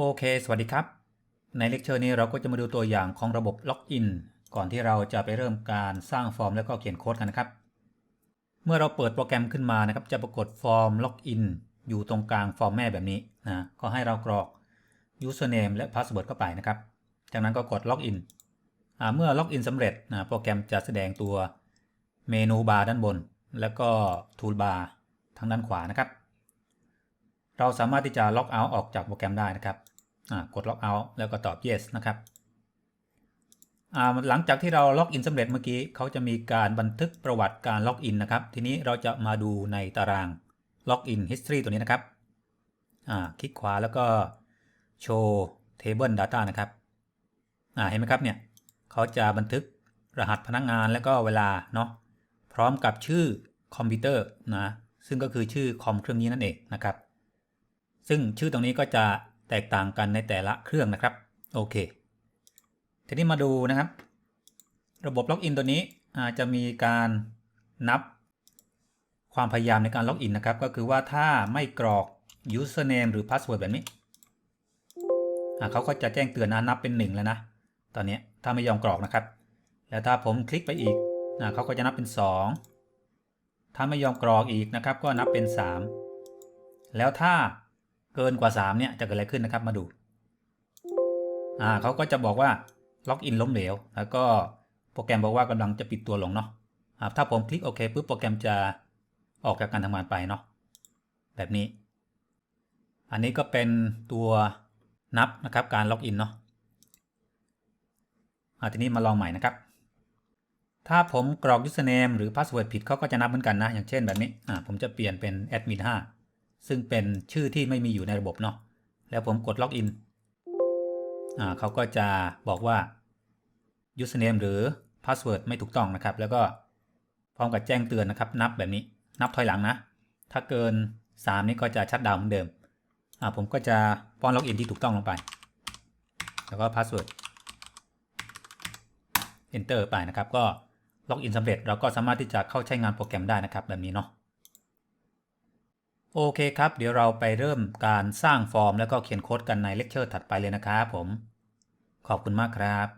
โอเค สวัสดีครับ ในเลคเชอร์นี้เราก็จะมาดูตัวอย่างของระบบล็อกอินก่อนที่เราจะไปเริ่มการสร้างฟอร์มแล้วก็เขียนโค้ดกันนะครับ เมื่อเราเปิดโปรแกรมขึ้นมานะครับ จะปรากฏฟอร์มล็อกอินอยู่ตรงกลางฟอร์มแม่แบบนี้นะ ก็ให้เรากรอก username และ password เข้าไปนะครับ จากนั้นก็กดล็อกอินเมื่อล็อกอินสำเร็จนะ โปรแกรมจะแสดงตัวเมนูบาร์ด้านบน แล้วก็ทูลบาร์ทางด้านขวานะครับ เราสามารถที่จะล็อกเอาท์ออกจากโปรแกรมได้นะครับกดล็อกเอาท์แล้วก็ตอบ yes นะครับหลังจากที่เราล็อกอินสำเร็จเมื่อกี้เขาจะมีการบันทึกประวัติการล็อกอินนะครับ ทีนี้เราจะมาดูในตารางล็อกอิน history ตัวนี้นะครับคลิกขวาแล้วก็โชว์ table data นะครับเห็นไหมครับเนี่ยเขาจะบันทึกรหัสพนักงานแล้วก็เวลาเนาะพร้อมกับชื่อคอมพิวเตอร์นะซึ่งก็คือชื่อคอมเครื่องนี้นั่นเองนะครับ ซึ่งชื่อตรงนี้ก็จะแตกต่างกันในแต่ละเครื่องนะครับ โอเค ทีนี้มาดูนะครับ ระบบล็อกอินตัวนี้อาจจะมีการนับความพยายามในการล็อกอินนะครับ ก็คือว่าถ้าไม่กรอก username หรือ password แบบนี้เขาก็จะแจ้งเตือนนะนับเป็น 1 แล้วนะ ตอนนี้ถ้าไม่ยอมกรอกนะครับ แล้วถ้าผมคลิกไปอีกเขาก็จะนับเป็น 2 ถ้าไม่ยอมกรอกอีกนะครับ ก็นับเป็น 3 แล้วถ้า เกินกว่า 3 เนี่ยจะเกิดอะไรขึ้นนะครับมาดูอ่าเขาก็จะบอกว่าล็อกอินล้มเหลว แล้วก็โปรแกรมบอกว่ากำลังจะปิดตัวลงเนาะถ้าผมคลิกโอเคปุ๊บโปรแกรมจะออกจากการทำงานไปเนาะแบบนี้ อันนี้ก็เป็นตัวนับนะครับการล็อกอินเนาะทีนี้มาลองใหม่นะครับ ถ้าผมกรอก username หรือ password ผิดเขาก็จะนับเหมือนกันนะ อย่างเช่นแบบนี้ผมจะเปลี่ยนเป็น admin 5 ซึ่งเป็นชื่อที่ไม่มีอยู่ในระบบเนาะแล้วผมกดล็อกอินอ่าเขาก็จะบอกว่า username หรือ password ไม่ถูกต้องนะครับ แล้วก็พร้อมกับแจ้งเตือนนะครับ นับแบบนี้นับถอยหลังนะ ถ้าเกิน 3 นี้ก็จะชัดดาวน์เหมือนเดิมอ่าผมก็จะป้อนล็อกอินที่ถูกต้องลงไป แล้วก็ password enter ไปนะครับ ก็ล็อกอินสำเร็จเราก็สามารถที่จะเข้าใช้งานโปรแกรมได้นะครับ แบบนี้เนาะ โอเคครับ เดี๋ยวเราไปเริ่มการสร้างฟอร์ม แล้วก็เขียนโค้ดกันในเลคเชอร์ถัดไปเลยนะครับผม ขอบคุณมากครับ